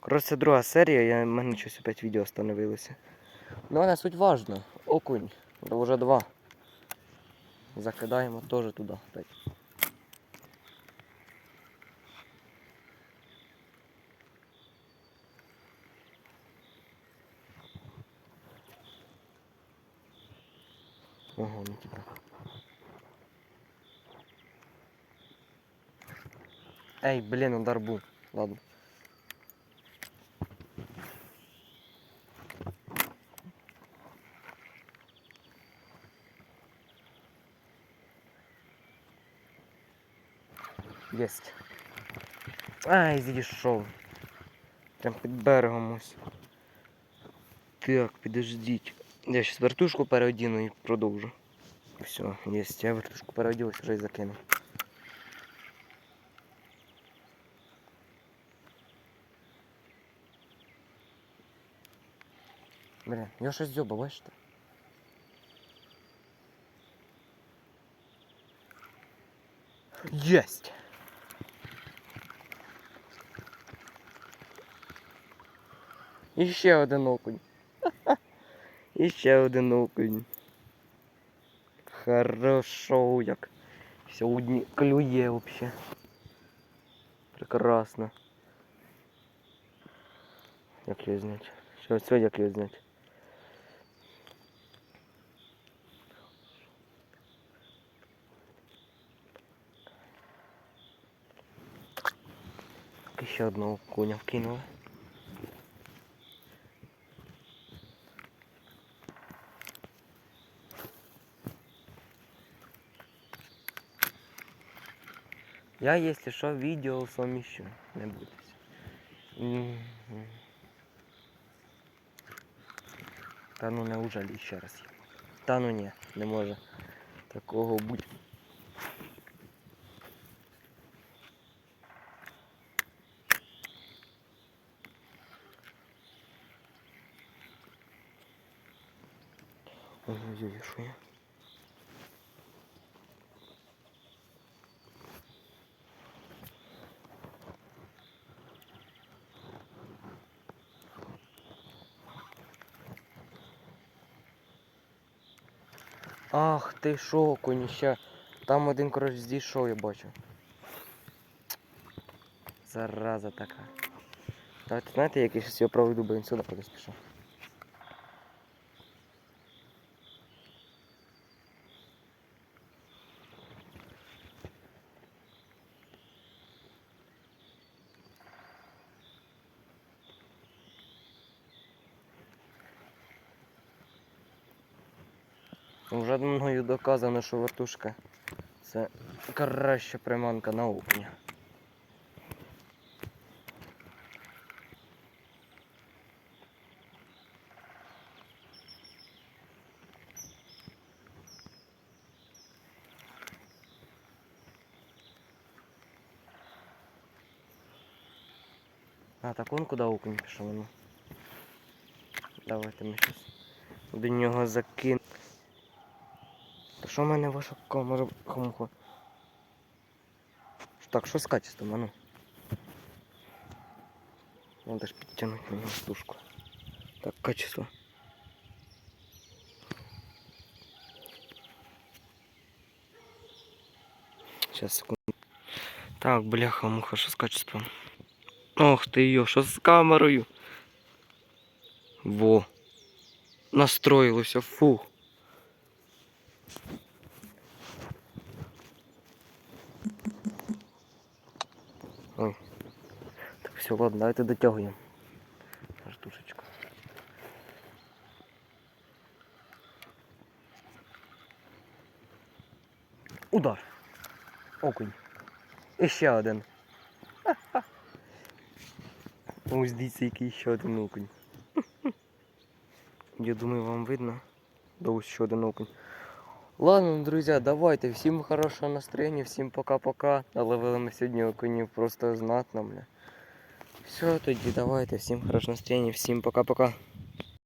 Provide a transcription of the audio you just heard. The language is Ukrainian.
Коротше, це друга серія, я, в мене щось опять відео остановилося. Ну, але суть важна. Окунь. Вже два. Закидаємо теж туди опять. Ого, ну типа. Ей, блін, удар був. Ладно. Єсть. Ай, зійшов. Прям під берегом ось. Так, підождіть. Я сейчас вертушку переодіну і продовжу. Все, єсть, я вертушку переодів, ось вже і закинув. Бля, я щось дзьоба, бачите? Єсть! І ще один окунь. І ще один окунь. Хорошо як. Сьогодні клює вообще. Прекрасно. Як його зняти? Що, все, як його зняти? Ще одного коня вкинули. Я, если что, видео совмещу. Не бойтесь. Та ну неужели ще раз. Та ну ні, не може такого бути. Ой-ой-ой, що я? Ах ти шо, коніще. Там один, коротше, здійшов, я бачу. Зараза така. Давайте знаєте, як я проведу, бо він сюди кудись пішов. Вже мною доказано, що вертушка це краща приманка на окуня. А, так он куди окунь пішов, ну. Давайте ми щось до нього закинемо. Та що в мене ваша камера хамуха? Так, що з качеством, а ну? Надо ж підтягнути нього стушку. Так, качество. Сейчас, секунду. Так, бляха, муха, що з качеством? Ох ти йо, що з камерою? Во. Настроїлося, фух. Ой. Так все, ладно, давайте дотягуємо. Штушечку. Удар. Окунь. І ще один. Ха-ха. Ось дивіться, який ще один окунь. Я думаю, вам видно. Да ось ще один окунь. Ладно, друзі, давайте. Всім хорошого настроєння, всім пока-пока. Наловили ми сьогодні окунів просто знатно, бля. Все, тоді давайте, всім хорошого настроєння, всім пока-пока.